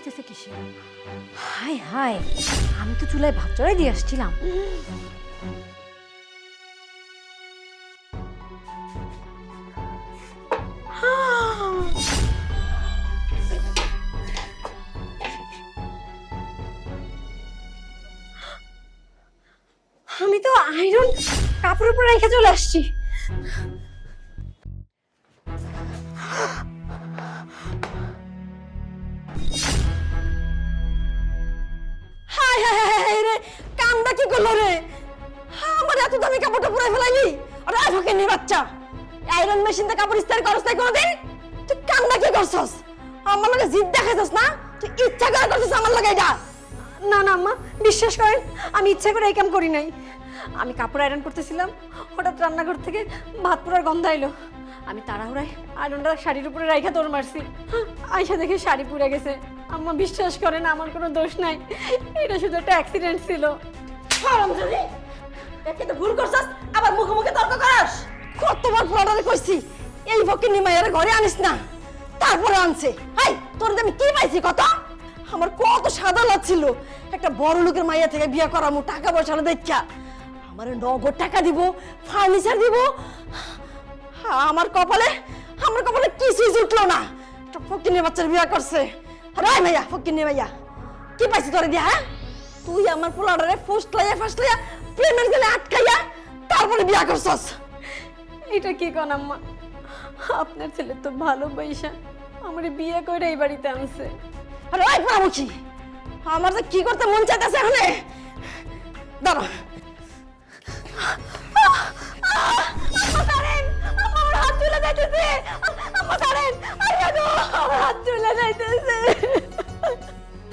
আসতেছে কিসে? High high আমি তো চুলায় ভাত চড়াই দিয়ে আসছিলাম। আমি তো আয়রন কাপড় উপর রেখে চলে আসছি। করল রে? আমার এত দামি কাপড়টা পুরাই ফেলাইলি। আরে আজকে নি বাচ্চা। আয়রন মেশিনতে কাপড় ইস্তারি করস তাই কোনোদিন? তুই কামটা কি করছস? আমার লগে জিদ দেখাইছস না? তুই ইচ্ছা করে করছস আমার লগে এটা? না না, আম্মা, বিশ্বাস করেন, আমি ইচ্ছা করে এই কাম করি নাই। আমি কাপড় আয়রন করতেছিলাম, হঠাৎ রান্নাঘর থেকে ভাত পোড়ার গন্ধ আইলো। আমি তাড়াহুড়ায় আয়রনটা শাড়ির উপরে রাইখা তোর মারছি। আইসা দেখে শাড়ি পুড়ে গেছে। আম্মা, বিশ্বাস করেন, আমার কোনো দোষ নাই। এটা শুধু একটা অ্যাক্সিডেন্ট ছিল। হারামজাদি একে তো ভুল করছস? আবার মুখে মুখে তর্ক করাস? কতবার পড়ারে কইছি, এই ফকির নিমাইয়ার ঘরে আনিস না, তারপরে আনছে। হাই, তোর আমি কি পাইছি কত? আমার কত সাদা লাগছিল। একটা বড় লোকের মাইয়া থেকে বিয়ে করামু, টাকা পয়সা দেখা আমার নগদ টাকা দিব ফার্নিচার দিব। আমার কপালে আমার কপালে কিছুই জুটলো না। একটা ফকিনের বাচ্চার বিয়ে করছে। রায় মাইয়া ফকিনের মাইয়া, কি পাইছি তোরে দিয়া হ্যাঁ? তুই আমার পোলাডারে ফুসলাইয়া ফাসলাইয়া প্রেমের গেলে আটকাইয়া তারপরে বিয়া করছস। এটা কি কোন আম্মা? আপনার ছেলে তো ভালো পয়সা। আমার বিয়ে করে এই বাড়িতে আনছে। আরে ওই পড়ামুখী আমার যে কি করতে মন চাইতেছে এখানে? দাঁড়া।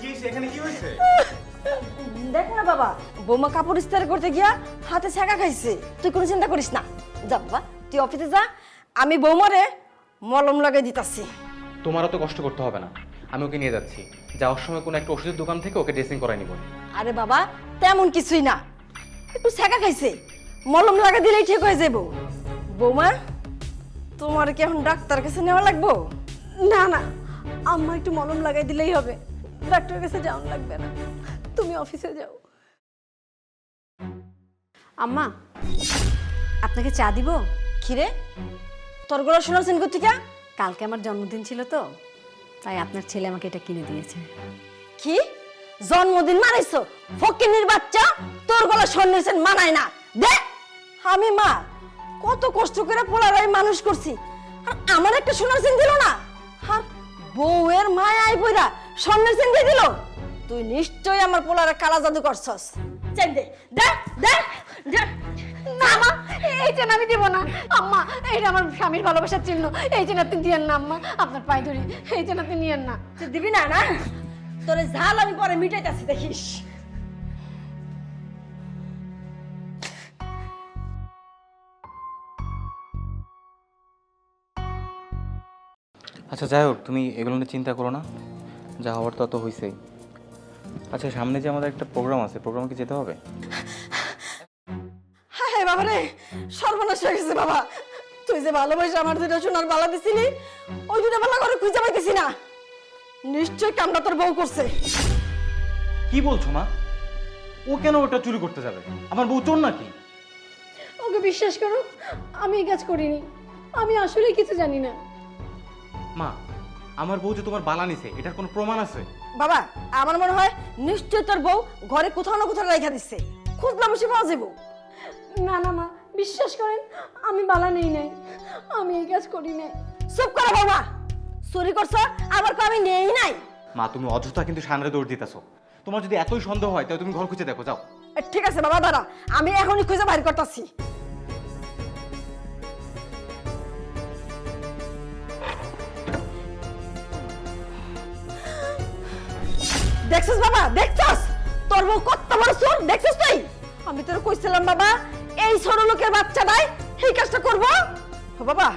কি সেখানে কি হয়েছে? দেখ না বাবা বৌমা কাপড় ইস্তারি করতে গিয়া হাতে ছ্যাঁকা খাইছে। তুই কোনো চিন্তা করিস না। যা বাবা তুই অফিসে যা আমি বৌমারে মলম লাগাই দিতাছি। তোমার অত কষ্ট করতে হবে না। আমি ওকে নিয়ে যাচ্ছি। যাওয়ার সময় কোনো একটা ওষুধের দোকান থেকে ওকে ড্রেসিং করাই নিব। আরে বাবা তেমন কিছুই না। একটু ছ্যাঁকা খাইছে। মলম লাগা দিলেই ঠিক হয়ে যাব বৌমা তোমার কি এখন ডাক্তার কাছে নেওয়া লাগবো? না না আম্মা একটু মলম লাগাই দিলেই হবে। ডাক্তারের কাছে যাওয়া লাগবে না। তুমি অফিসে যাও। আম্মা, আপনাকে চা দিব? খিরে তোর গলা শোনাচ্ছেন কোথেকে কালকে আমার জন্মদিন ছিল তো, তাই আপনার ছেলে আমাকে এটা কিনে দিয়েছে। কি? জন্মদিন মানাইছো ফকিনির বাচ্চা তোর গলা সন্ন্যাসেন মানায় না। দে! আমি মা, কত কষ্ট করে পোলারাই মানুষ করছি। আর আমার একটা সোনার চেন দিল না? আর বউয়ের মায়াই বইরা স্বর্ণের দিয়ে দিল? তুই নিশ্চয়ই আমার পোলারে কালা জাদু করছস। চেন দে দে দে দে। না মা এই চেন আমি দিব না। আম্মা এইটা আমার স্বামীর ভালোবাসার চিহ্ন। এই চেন আপনি দিয়েন না আম্মা। আপনার পায়ে ধরি। এই চেন আপনি নিয়েন না। তুই দিবি না না? তোর ঝাল আমি পরে মিটাইতাছি দেখিস। আচ্ছা যাই হোক তুমি এগুলো নিয়ে চিন্তা করো না। যা হওয়ার তত হয়েছেই আচ্ছা সামনে যে আমাদের একটা প্রোগ্রাম আছে প্রোগ্রামে কি যেতে হবে? হ্যাঁ হ্যাঁ বাবা রে সর্বনাশ হয়ে গেছে বাবা। তুই যে ভালোবাসে আমার দুটো সোনার বালা দিছিলি ওই দুটো বালা করে খুঁজে পাইতেছি না। নিশ্চয় কামটা তোর বউ করছে। কি বলছো মা? ও কেন ওটা চুরি করতে যাবে? আমার বউ চোর নাকি? ওকে বিশ্বাস করো আমি এই কাজ করিনি। আমি আসলে কিছু জানি না। মা আমার বউ যে তোমার বালা নিছে এটার কোনো প্রমাণ আছে? বাবা আমার মনে হয় নিশ্চয় তোর বউ ঘরে কোথাও না কোথাও রেখা দিচ্ছে খুঁজলাম সে পাওয়া যাব না না মা বিশ্বাস করেন আমি বালা নেই নাই। আমি এই কাজ করি নাই। চুপ করো বাবা। চুরি করছ আবার কো আমি নেই নাই। মা তুমি অযথা কিন্তু সামনে দৌড় দিতেছো। তোমার যদি এতই সন্দেহ হয় তাহলে তুমি ঘর খুঁজে দেখো যাও। এ, ঠিক আছে বাবা দাঁড়া আমি এখনই খুঁজে বাইর করতেছি। দেখছিস বাবা? দেখছস? তোর বউ কত বড় চোর, দেখছিস তুই? আমি তোর কইছিলাম বাবা, এই ছোট লোকের বাচ্চাটাই এই কাজটা করব। বাবা,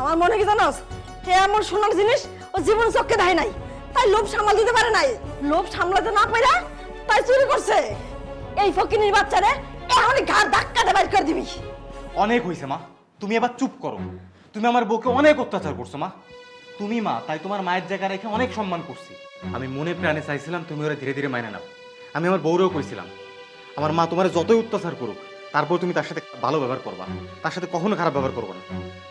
আমার মনে কি জানোস? হে এমন সোনার জিনিস ও জীবন চক্কে দেয় নাই, তাই লোভ সামাল দিতে পারে নাই। লোভ সামলাতে না পারে তাই চুরি করছে। এই ফকিনির বাচ্চারে এখনই ঘাড় ধাক্কাতে বাইর করে দিবি। অনেক হয়েছে মা, তুমি এবার চুপ করো। তুমি আমার বউকে অনেক অত্যাচার করছ মা। তুমি মা, তাই তোমার মায়ের জায়গা রেখে অনেক সম্মান করছি। আমি মনে প্রাণে চাইছিলাম তুমি ওরা ধীরে ধীরে মাইনে নাও। আমি আমার বউরেও কইছিলাম, আমার মা তোমার যতই অত্যাচার করুক, তারপর তুমি তার সাথে ভালো ব্যবহার করবা। তার সাথে কখনো খারাপ ব্যবহার করব না।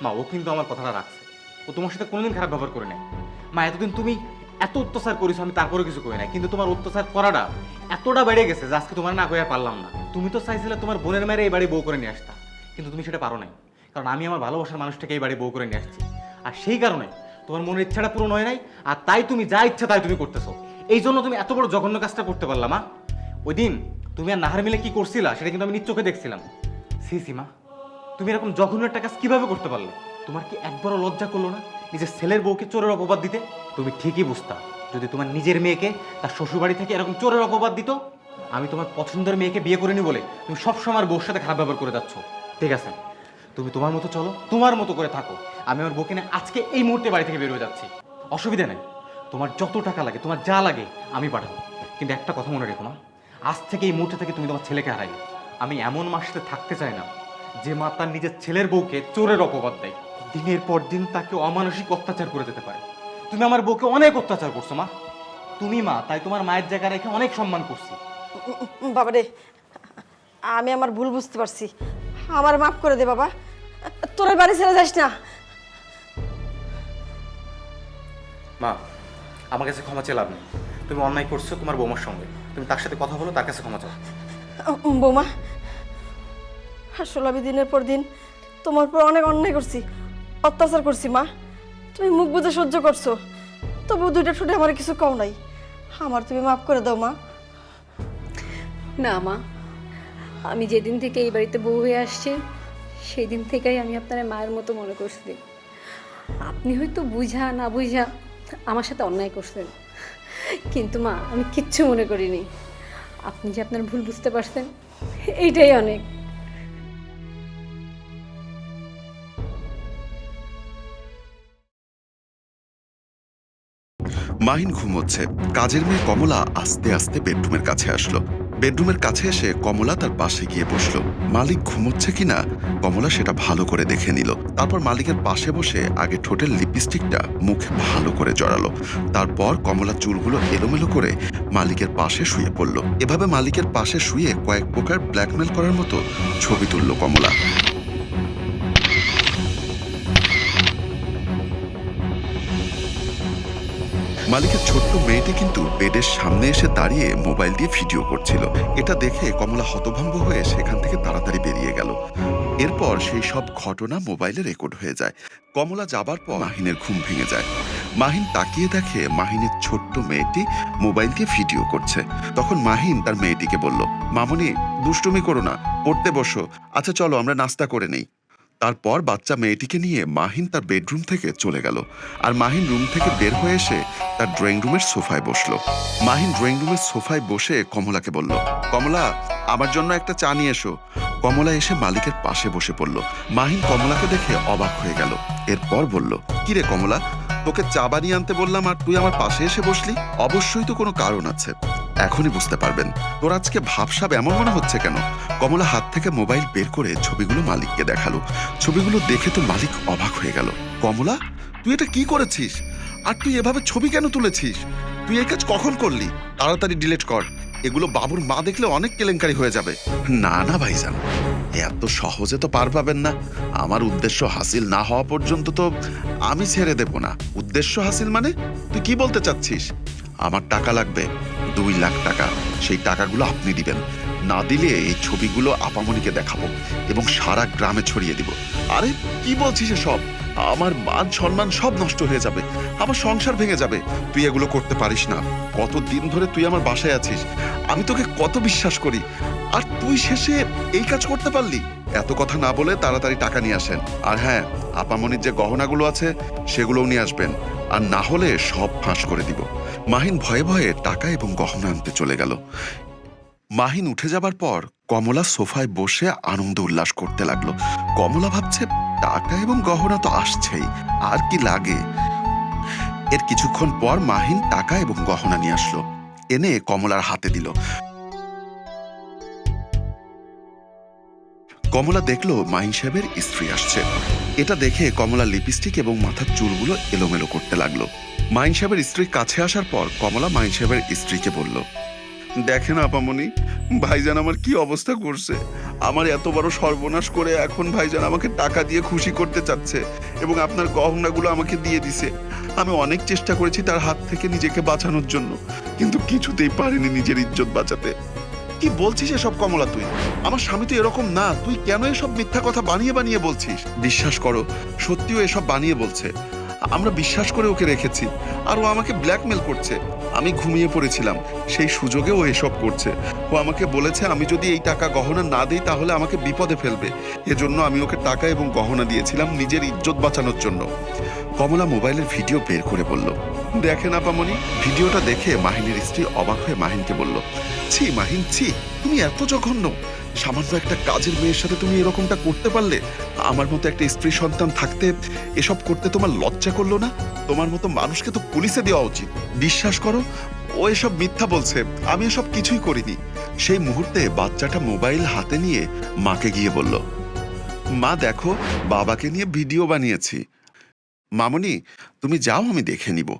মা, ও কিন্তু আমার কথাটা রাখছে। ও তোমার সাথে কোনোদিন খারাপ ব্যবহার করে নাই। মা, এতদিন তুমি এত অত্যাচার করেছ, আমি তারপরে কিছু করি নাই। কিন্তু তোমার অত্যাচার করাটা এতটা বেড়ে গেছে যে আজকে তোমার না কইয়া পারলাম না। তুমি তো চাইছিলে তোমার বোনের মেয়ের এই বাড়ি বউ করে নিয়ে আসতা, কিন্তু তুমি সেটা পারো নাই। কারণ আমি আমার ভালোবাসার মানুষটাকে এই বাড়ি বউ করে নিয়ে আসছি। আর সেই কারণে তোমার মনের ইচ্ছাটা পূরণ হয় নাই, আর তাই তুমি যা ইচ্ছা তাই তুমি করতেছো। এই জন্য তুমি এত বড় জঘন্য কাজটা করতে পারলা, মা। ওই দিন তুমি আর নাহার মিলে কি করছিলা, সেটা কিন্তু আমি নিজ চোখে দেখছিলাম। সি সীমা তুমি এরকম জঘন্য একটা কাজ কীভাবে করতে পারলে? তোমার কি একবারও লজ্জা করল না? নিজের ছেলের বউকে চোরের অপবাদ দিতে? তুমি ঠিকই বুঝতা, যদি তোমার নিজের মেয়েকে তার শ্বশুরবাড়ি থেকে এরকম চোরের অপবাদ দিত, আমি তোমার পছন্দের মেয়েকে বিয়ে করিনি বলে তুমি সবসময় আমার বউর সাথে খারাপ ব্যবহার করে যাচ্ছ। ঠিক আছে? তুমি তোমার মতো চলো, তোমার মতো করে থাকো। আমি আমার বউকে নিয়ে আজকে এই মুহূর্তে বাড়ি থেকে বের হয়ে যাচ্ছি। অসুবিধা নেই। তোমার যত টাকা লাগে, তোমার যা লাগে, আমি পাঠাবো। কিন্তু একটা কথা মনে রেখো মা, আজ থেকে এই মুহূর্তে থেকে তুমি তোমার ছেলেকে হারাই আমি এমন মার সাথে থাকতে চাই না, যে মা তার নিজের ছেলের বউকে চোরের অপবাদ দেয়। দিনের পর দিন তাকে অমানসিক অত্যাচার করে যেতে পারে। তুমি আমার বউকে অনেক অত্যাচার করছ মা। তুমি মা, তাই তোমার মায়ের জায়গা রেখে অনেক সম্মান করছি। বাবা রে আমি আমার ভুল বুঝতে পারছি। আমার মাফ করে দে বাবা। তোর বাড়ি ছেড়ে যাস না। মা আমার কাছে ক্ষমা চেয়ে লাভ নেই। তুমি অন্যায় করছ তোমার বৌমার সঙ্গে। তুমি তার সাথে কথা বলো তার কাছে ক্ষমা চাও। বৌমা আসলে আমি দিনের পর দিন তোমার পর অনেক অন্যায় করছি অত্যাচার করছি মা। তুমি মুখ বুঝে সহ্য করছ। তবু দুইটা ঠোঁটে আমার কিছু কম নাই। আমার তুমি মাফ করে দাও মা। না মা। আমি যেদিন থেকে এই বাড়িতে বউ হয়ে আসছি সেই দিন থেকেই আমি আপনার মায়ের মতো মনে করছি। আপনি হয়তো বুঝা না বুঝা আমার সাথে অন্যায় করছেন। কিন্তু মা, আমি কিচ্ছু মনে করিনি। আপনি যে আপনার ভুল বুঝতে পারছেন, এইটাই অনেক। মাহিন ঘুমোচ্ছে। কাজের মেয়ে কমলা আস্তে আস্তে বেডরুমের কাছে আসলো। বেডরুমের কাছে এসে কমলা তার পাশে গিয়ে বসল। মালিক ঘুমোচ্ছে কিনা? কমলা সেটা ভালো করে দেখে নিল। তারপর মালিকের পাশে বসে আগে ঠোঁটের লিপস্টিকটা মুখে ভালো করে জড়ালো। তারপর কমলা চুলগুলো এলোমেলো করে মালিকের পাশে শুয়ে পড়ল। এভাবে মালিকের পাশে শুয়ে কয়েক প্রকার ব্ল্যাকমেল করার মতো ছবি তুলল কমলা। মালিকের ছোট্ট মেয়েটি কিন্তু বেডের সামনে এসে দাঁড়িয়ে মোবাইল দিয়ে ভিডিও করছিল। এটা দেখে কমলা হতভম্ব হয়ে সেখান থেকে তাড়াতাড়ি বেরিয়ে গেল। এরপর সেই সব ঘটনা মোবাইলে রেকর্ড হয়ে যায়। কমলা যাবার পর মাহিনের ঘুম ভেঙে যায়। মাহিন তাকিয়ে দেখে মাহিনের ছোট্ট মেয়েটি মোবাইল দিয়ে ভিডিও করছে। তখন মাহিন তার মেয়েটিকে বলল, মামনি, দুষ্টুমি করো না, পড়তে বসো। আচ্ছা চলো, আমরা নাস্তা করে নেই। তারপর বাচ্চা মেয়েটিকে নিয়ে মাহিন তার বেডরুম থেকে চলে গেল। আর মাহিন রুম থেকে বের হয়ে এসে তার ড্রয়িং রুমের সোফায় বসল। মাহিন ড্রয়িং রুমের সোফায় বসে কমলাকে বলল, কমলা, আমার জন্য একটা চা নিয়ে এসো। কমলা এসে মালিকের পাশে বসে পড়ল। মাহিন কমলাকে দেখে অবাক হয়ে গেল। এরপর বলল কিরে কমলা, তোকে চা বানিয়ে আনতে বললাম আর তুই আমার পাশে এসে বসলি? অবশ্যই তো কোনো কারণ আছে। এখনই বুঝতে পারবেন। তোর আজকে ভাবসাব এমন মনে হচ্ছে কেন? কমলা হাত থেকে মোবাইল বের করে ছবিগুলো মালিককে দেখাল। ছবিগুলো দেখে তো মালিক অবাক হয়ে গেল। কমলা, তুই এটা কি করেছিস? আর তুই এভাবে ছবি কেন তুলেছিস? তুই এই কাজ কখন করলি? তাড়াতাড়ি ডিলিট কর। এগুলো বাবুর মা দেখলে অনেক কেলেঙ্কারি হয়ে যাবে। না না ভাইজান এত সহজে তো পার পাবেন না। আমার উদ্দেশ্য হাসিল না হওয়া পর্যন্ত তো আমি ছেড়ে দেব না। উদ্দেশ্য হাসিল মানে তুই কি বলতে চাচ্ছিস? আমার টাকা লাগবে। দুই লাখ টাকা। সেই টাকাগুলো আপনি দিবেন। না দিলে এই ছবিগুলো আপামনিকে দেখাবো এবং সারা গ্রামে ছড়িয়ে দিব। আরে, কি বলছিস সব আমার মান সম্মান সব নষ্ট হয়ে যাবে। আমার সংসার ভেঙে যাবে। তুই এগুলো করতে পারিস না। কত দিন ধরে তুই আমার বাসায় আছিস? আমি তোকে কত বিশ্বাস করি। আর তুই শেষে এই কাজ করতে পারলি? এত কথা না বলে তাড়াতাড়ি টাকা নিয়ে আসেন। আর হ্যাঁ আপামনির যে গহনাগুলো আছে, সেগুলোও নিয়ে আসবেন। আর না হলে সব ফাঁস করে দিব। মাহিন ভয়ে ভয়ে টাকা এবং গহনা আনতে চলে গেল। মাহিন উঠে যাবার পর কমলা সোফায় বসে আনন্দ উল্লাস করতে লাগল। কমলা ভাবছে, টাকা এবং গহনা তো আসছেই, আর কি লাগে? এর কিছুক্ষণ পর মাহিন টাকা এবং গহনা নিয়ে আসলো। এনে কমলার হাতে দিল। কমলা দেখল মাহিন সাহেবের স্ত্রী আসছে। এটা দেখে কমলা লিপস্টিক এবং মাথার চুলগুলো এলোমেলো করতে লাগল। মাইন সাহেবের স্ত্রী কাছে আসার পর কমলা মাইন সাহেবের স্ত্রীকে বলল, দেখেন আপামনি, ভাইজান আমার কি অবস্থা করছে? আমার এত বড় সর্বনাশ করে এখন ভাইজান আমাকে টাকা দিয়ে খুশি করতে চাচ্ছে এবং আপনার গহনাগুলো আমাকে দিয়ে দিছে। আমি অনেক চেষ্টা করেছি তার হাত থেকে নিজেকে বাঁচানোর জন্য, কিন্তু কিছুতেই পারিনি নিজের ইজ্জত বাঁচাতে। কি বলছিস এসব কমলা তুই? আমার স্বামী তো এরকম না, তুই কেন এসব মিথ্যা কথা বানিয়ে বানিয়ে বলছিস? বিশ্বাস করো, সত্যিও এসব বানিয়ে বলছে। আমরা বিশ্বাস করে ওকে রেখেছি। আর ও আমাকে ব্ল্যাকমেল করছে। আমি ঘুমিয়ে পড়েছিলাম। সেই সুযোগে ও এসব করছে। ও আমাকে বলেছে, আমি যদি এই টাকা গহনা না দিই, তাহলে আমাকে বিপদে ফেলবে। এজন্য আমি ওকে টাকা এবং গহনা দিয়েছিলাম নিজের ইজ্জত বাঁচানোর জন্য। কমলা মোবাইলের ভিডিও বের করে বলল দেখেন আপামনি ভিডিওটা দেখে মাহিনের স্ত্রী অবাক হয়ে মাহিনকে বলল, ছি মাহিন, ছি, তুমি এত জঘন্য। সামান্য একটা কাজের মেয়ের সাথে তুমি এরকমটা করতে পারলে, আমার মতো একটা স্ত্রী সন্তান থাকতে, এসব করতে তোমার লজ্জা করল না? তোমার মতো মানুষকে তো পুলিশে দেওয়া উচিত। বিশ্বাস করো, ও এসব মিথ্যা বলছে, আমি এসব কিছুই করিনি। সেই মুহূর্তে বাচ্চাটা মোবাইল হাতে নিয়ে মাকে গিয়ে বলল, মা, দেখো, বাবাকে নিয়ে ভিডিও বানিয়েছি। মামনি, তুমি যাও, আমি দেখে নিব।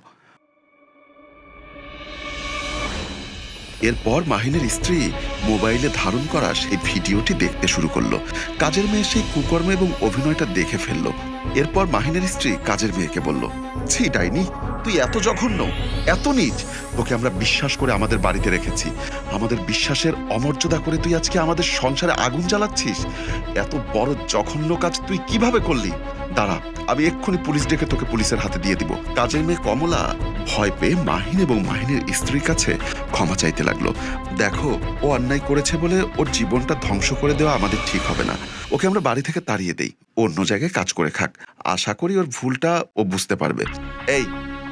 এরপর মাহিনের স্ত্রী মোবাইলে ধারণ করা সেই ভিডিওটি দেখতে শুরু করল। কাজের মেয়ে সেই কুকর্ম এবং অভিনয়টা দেখে ফেলল। এরপর মাহিনের স্ত্রী কাজের মেয়েকে বলল, ছি, ডাইনি তুই এত জঘন্য, এত নিচ, তোকে আমরা বিশ্বাস করে আমাদের বাড়িতে রেখেছি। আমাদের বিশ্বাসের অমর্যাদা করে তুই আজকে আমাদের সংসারে আগুন জ্বালাচ্ছিস। এত বড় জঘন্য কাজ তুই কীভাবে করলি? দাঁড়া, আমি এক্ষুনি পুলিশ ডেকে তোকে পুলিশের হাতে দিয়ে দিব। কাজের মেয়ে কমলা ভয় পেয়ে মাহিন এবং মাহিনের স্ত্রীর কাছে ক্ষমা চাইতে লাগল। দেখো, ও অন্যায় করেছে বলে ওর জীবনটা ধ্বংস করে দেওয়া আমাদের ঠিক হবে না। ওকে আমরা বাড়ি থেকে তাড়িয়ে দেই। অন্য জায়গায় কাজ করে খাক। আশা করি ওর ভুলটা ও বুঝতে পারবে। এই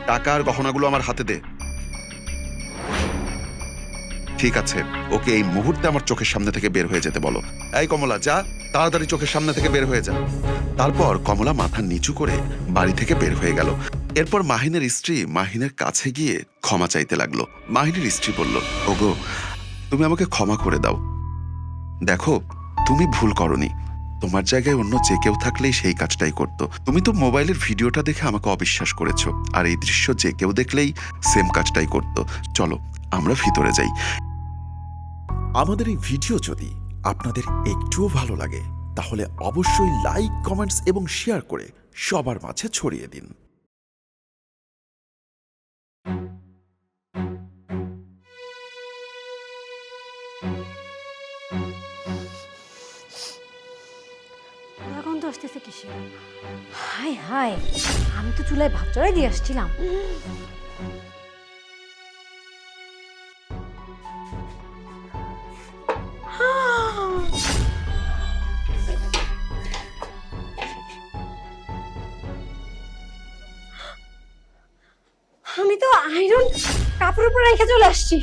টাকা আর গহনাগুলো আমার হাতে দে। ঠিক আছে, ওকে এই মুহূর্তে আমার চোখের সামনে থেকে বের হয়ে যেতে বলো। এই কমলা, যা, তাড়াতাড়ি চোখের সামনে থেকে বের হয়ে যা। তারপর কমলা মাথা নিচু করে বাড়ি থেকে বের হয়ে গেল। এরপর মাহিনের স্ত্রী মাহিনের কাছে গিয়ে ক্ষমা চাইতে লাগল। মাহিনের স্ত্রী বলল, ওগো, তুমি আমাকে ক্ষমা করে দাও। দেখো, তুমি ভুল করনি। তোমার জায়গায় অন্য যে কেউ থাকলেই সেই কাজটাই করতো। তুমি তো মোবাইলের ভিডিওটা দেখে আমাকে অবিশ্বাস করেছ, আর এই দৃশ্য যে কেউ দেখলেই সেম কাজটাই করতো। চলো, আমরা ভিতরে যাই। আমাদের এই ভিডিও যদি আপনাদের একটুও ভালো লাগে, তাহলে অবশ্যই লাইক, কমেন্টস এবং শেয়ার করে সবার মাঝে ছড়িয়ে দিন। আসতেছে কিসে হাই হাই আমি তো চুলায় ভাত চড়াই দিয়ে আসছিলাম। আমি তো আয়রন কাপড় উপর রেখে চলে আসছি।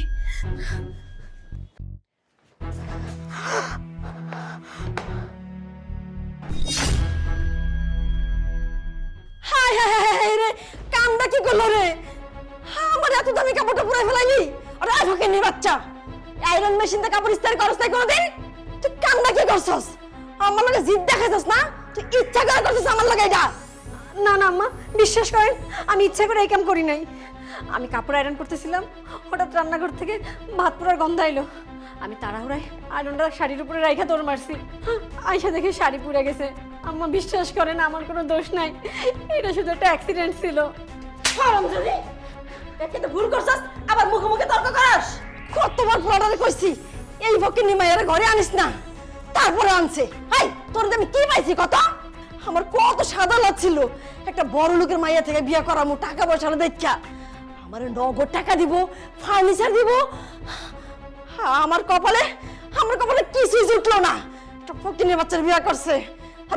বিশ্বাস করেন? আমি ইচ্ছা করে এই কাম করি নাই। আমি কাপড় আয়রন করতেছিলাম হঠাৎ রান্নাঘর থেকে ভাত পোড়ার গন্ধ এলো আমি তাড়াহুড়ায় আয়রনটা শাড়ির উপরে রাইখা দৌড় মারছি। আইসা দেখে শাড়ি পুড়ে গেছে। আম্মা বিশ্বাস করেন আমার কোনো দোষ নাই। এটা শুধু একটা অ্যাক্সিডেন্ট ছিল। তো ভুল করছস? আবার মুখে মুখে তর্ক করস? কতবার ফলারে কইছি এই নি ঘরে আনিস না। তারপরে আনছে। হাই তোর আমি কি পাইছি কত? আমার কত সাদা লাগছিল। একটা বড় লোকের মাইয়া থেকে বিয়ে করামু, টাকা পয়সা দেখা আমার নগদ টাকা দিব ফার্নিচার দিব। আমার কপালে আমার কপালে কিছুই জুটলো না। একটা ফকিনের বাচ্চার বিয়ে করছে।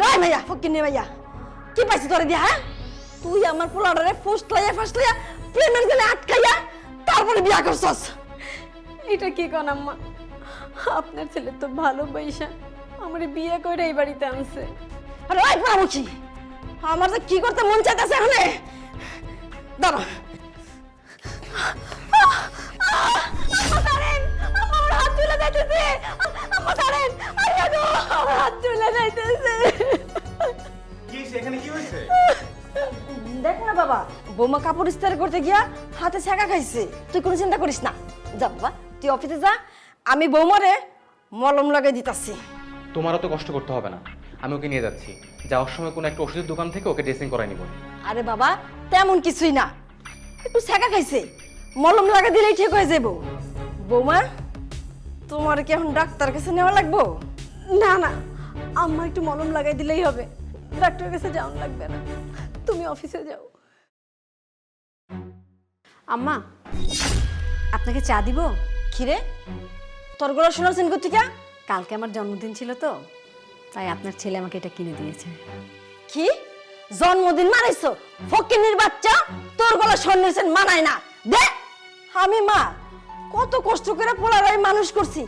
রায় ভাইয়া ফকিনের ভাইয়া কি পাইছি তোরে দিয়া হ্যাঁ? তুই আমার পোলাডারে ফুসলাইয়া ফাসলাইয়া প্রেমের গেলে আটকাইয়া তারপরে বিয়া করছস। এটা কি কোন আম্মা? আপনার ছেলে তো ভালো পয়সা। আমার বিয়ে করে এই বাড়িতে আনছে। আরে ওই বাবু আমার যে কি করতে মন চাইতেছে এখানে? দাঁড়া দেখ না বাবা বৌমা কাপড় ইস্তার করতে গিয়া হাতে ছেঁকা খাইছে। তুই কোনো চিন্তা করিস না। যা বাবা তুই অফিসে যা। আমি বৌমারে মলম লাগাই দিতাছি। তোমারও তো কষ্ট করতে হবে না। আমি ওকে নিয়ে যাচ্ছি। যাওয়ার সময় কোনো একটা ওষুধের দোকান থেকে ওকে ড্রেসিং করাই নিব। আরে বাবা তেমন কিছুই না। একটু ছ্যাঁকা খাইছে। মলম লাগা দিলেই ঠিক হয়ে যাব বৌমা তোমার কি এখন ডাক্তার কাছে নেওয়া লাগবো? না না আম্মা একটু মলম লাগাই দিলেই হবে। ডাক্তারের কাছে যাওয়া লাগবে না। তুমি অফিসে যাও। আম্মা আপনাকে চা দিব? খিরে তোর গলা শোনাচ্ছেন কোথেকে কালকে আমার জন্মদিন ছিল তো। তাই আপনার ছেলে আমাকে এটা কিনে দিয়েছে। কি? জন্মদিন মানাইছো? ফকিনির বাচ্চা? তোর গলা শুনেছেন মানায় না। দে! আমি মা কত কষ্ট করে পোলারাই মানুষ করছি।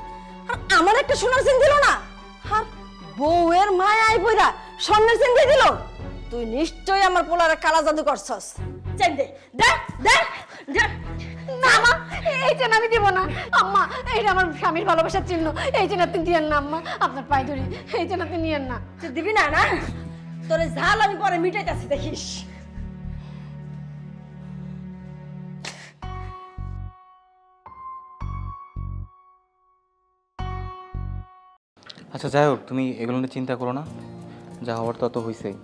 আর আমার একটা সোনার চেন দিল না? আর বউয়ের মায়াই বইরা স্বর্ণের চেন দিয়ে দিল? তুই নিশ্চয়ই আমার পোলারে কালা জাদু করছস। চেন দে। দে দে দে। না মা এই চেন আমি দিব না। আম্মা এটা আমার স্বামীর ভালোবাসার চিহ্ন। এই চেন আপনি দিয়েন না আম্মা। আপনার পায়ে ধরি এই চেন আপনি নিয়েন না। তুই দিবি না না? তোরে ঝাল আমি পরে মিটাইতাছি দেখিস। আচ্ছা যাই হোক তুমি এগুলো নিয়ে চিন্তা করো না। যা হওয়ার তত হয়েছেই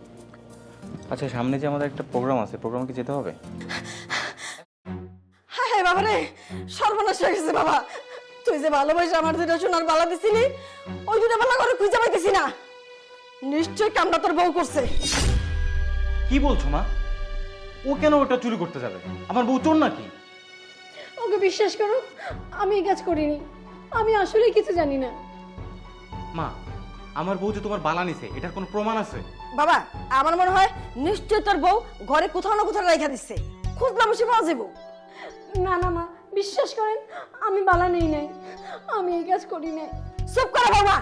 আচ্ছা সামনে যে আমাদের একটা প্রোগ্রাম আছে প্রোগ্রামে কি যেতে হবে? হায় হায় বাবা রে সর্বনাশ হয়ে গেছে বাবা। তুই যে ভালোবাসে আমার দুটো সোনার বালা দিছিলি ওই দুটো বালা করে খুঁজে পাইতেছি না। নিশ্চয় কামটা তোর বউ করছে। কি বলছো মা? ও কেন ওটা চুরি করতে যাবে? আমার বউ চোর নাকি? ওকে বিশ্বাস করো আমি এই কাজ করিনি। আমি আসলে কিছু জানি না। মা আমার বউ যে তোমার বালা নিছে এটার কোনো প্রমাণ আছে? বাবা আমার মনে হয় নিশ্চয় তোর বউ ঘরে কোথাও না কোথাও রেখা দিচ্ছে খুঁজলাম বসে পাওয়া যাব। না না মা বিশ্বাস করেন আমি বালা নেই নাই আমি এই কাজ করি নাই। চুপ করো বাবা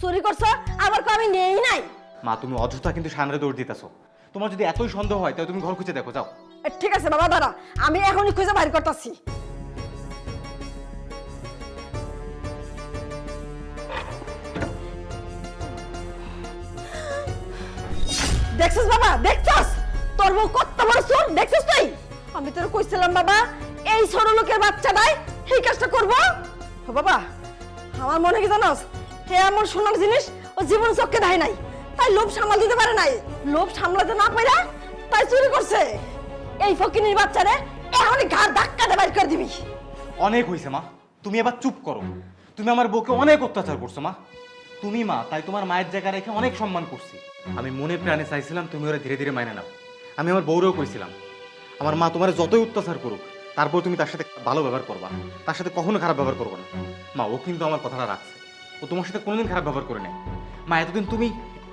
চুরি করছ আবার কো আমি নেই নাই। মা তুমি অযথা কিন্তু সামনে দৌড় দিতেছো। তোমার যদি এতই সন্দেহ হয় তাহলে তুমি ঘর খুঁজে দেখো যাও। এ, ঠিক আছে বাবা দাঁড়া আমি এখনই খুঁজে বাইর করতেছি। দেখছিস বাবা দেখছস? তোর বউ কত বড় চোর দেখছিস তুই? আমি তোর কইছিলাম বাবা এই ছোট লোকের বাচ্চাটাই এই কাজটা করব? বাবা, আমার মনে কি জানোস? হে আমার সোনার জিনিস ও জীবন চক্কে দেয় নাই। তাই লোভ সামাল দিতে পারে নাই। লোভ সামলাতে না পাইরা তাই চুরি করছে। এই ফকিনীর বাচ্চারে এখনই ঘাড় ধাক্কা দিয়ে বাইর করে দিবি। অনেক হয়েছে মা। তুমি এবার চুপ করো। তুমি আমার বউকে অনেক অত্যাচার করছ, মা। তুমি, মা, তাই তোমার মায়ের জায়গা রেখে অনেক সম্মান করছি। আমি মনে প্রাণে চাইছিলাম তুমি ওরা ধীরে ধীরে মাইনে নাও। আমি আমার বউরেও কইছিলাম, আমার মা তোমার যতই অত্যাচার করুক তারপর তুমি তার সাথে ভালো ব্যবহার করবা। তার সাথে কখনো খারাপ ব্যবহার করবে না। মা, ও কিন্তু আমার কথাটা রাখছে। ও তোমার সাথে কোনোদিন খারাপ ব্যবহার করে নাই। মা, এতদিন তুমি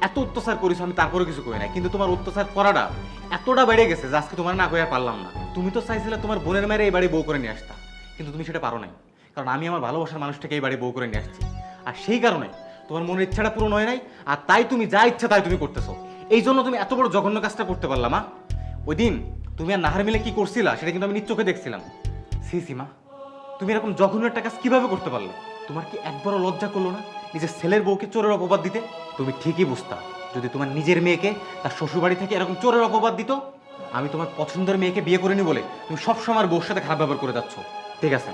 এত অত্যাচার করেছ, আমি তারপরে কিছু করি নাই। কিন্তু তোমার অত্যাচার করাটা এতটা বেড়ে গেছে যে আজকে তোমার না কইয়া পারলাম না। তুমি তো চাইছিলে তোমার বোনের মেয়ের এই বাড়ি বউ করে নিয়ে আসতা। কিন্তু তুমি সেটা পারো নাই। কারণ আমি আমার ভালোবাসার মানুষটাকে এই বাড়ি বউ করে নিয়ে আসছি। আর সেই কারণে তোমার মনের ইচ্ছাটা পূরণ হয় নাই, আর তাই তুমি যা ইচ্ছা তাই তুমি করতেছো। এই জন্য তুমি এত বড় জঘন্য কাজটা করতে পারলাম মা। ওই দিন তুমি আর নাহার মিলে কি করছিলা, সেটা কিন্তু আমি নিজ চোখে দেখছিলাম। সি সীমা তুমি এরকম জঘন্য একটা কাজ কীভাবে করতে পারলে? তোমার কি একবারও লজ্জা করল না নিজের ছেলের বউকে চোরের অপবাদ দিতে? তুমি ঠিকই বুঝতা, যদি তোমার নিজের মেয়েকে তার শ্বশুরবাড়ি থেকে এরকম চোরের অপবাদ দিত, আমি তোমার পছন্দের মেয়েকে বিয়ে করিনি বলে তুমি সবসময় আমার বউর সাথে খারাপ ব্যবহার করে যাচ্ছ। ঠিক আছে,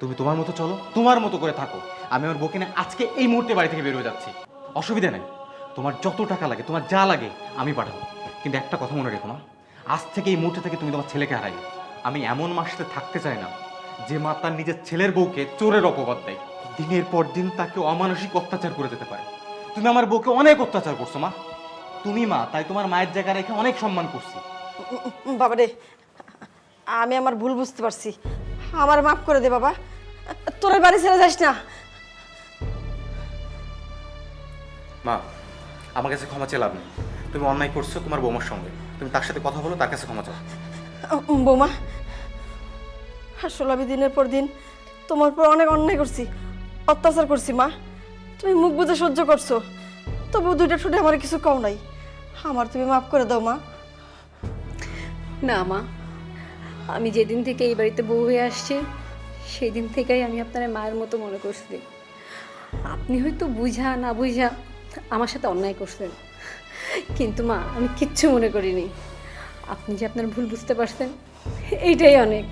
তুমি তোমার মতো চলো, তোমার মতো করে থাকো। আমি আমার বউকে নিয়ে আজকে এই মুহূর্তে বাড়ি থেকে বের হয়ে যাচ্ছি। অসুবিধা নেই, তোমার যত টাকা লাগে, তোমার যা লাগে আমি পাঠাবো। কিন্তু একটা কথা মনে রেখো না আজ থেকে এই মুহূর্তে থেকে তুমি তোমার ছেলেকে হারাইলে আমি এমন মার সাথে থাকতে চাই না যে মা তার নিজের ছেলের বউকে চোরের অপবাদ দেয়। দিনের পর দিন তাকে অমানসিক অত্যাচার করে যেতে পারে। তুমি আমার বউকে অনেক অত্যাচার করছ মা। তুমি মা তাই তোমার মায়ের জায়গা রেখে অনেক সম্মান করছি। বাবা রে আমি আমার ভুল বুঝতে পারছি। আমার মাফ করে দে বাবা। তোর বাড়ি ছেড়ে যাস না। মা আমার কাছে ক্ষমা চেয়ে লাভ নেই। তুমি অন্যায় করছ তোমার বৌমার সঙ্গে। তুমি তার সাথে কথা বলো তার কাছে ক্ষমা চাও। বৌমা আসলে আমি দিনের পর দিন তোমার পর অনেক অন্যায় করছি অত্যাচার করছি মা। তুমি মুখ বুঝে সহ্য করছ তবু দুইটা ঠুটে আমার কিছু কম নাই। আমার তুমি মাফ করে দাও মা। না মা আমি যেদিন থেকে এই বাড়িতে বউ হয়ে আসছি সেই দিন থেকেই আমি আপনার মায়ের মতো মনে করছি। আপনি হয়তো বুঝা না বুঝা আমার সাথে অন্যায় করছেন। কিন্তু মা আমি কিচ্ছু মনে করিনি। আপনি যে আপনার ভুল বুঝতে পারছেন এইটাই অনেক।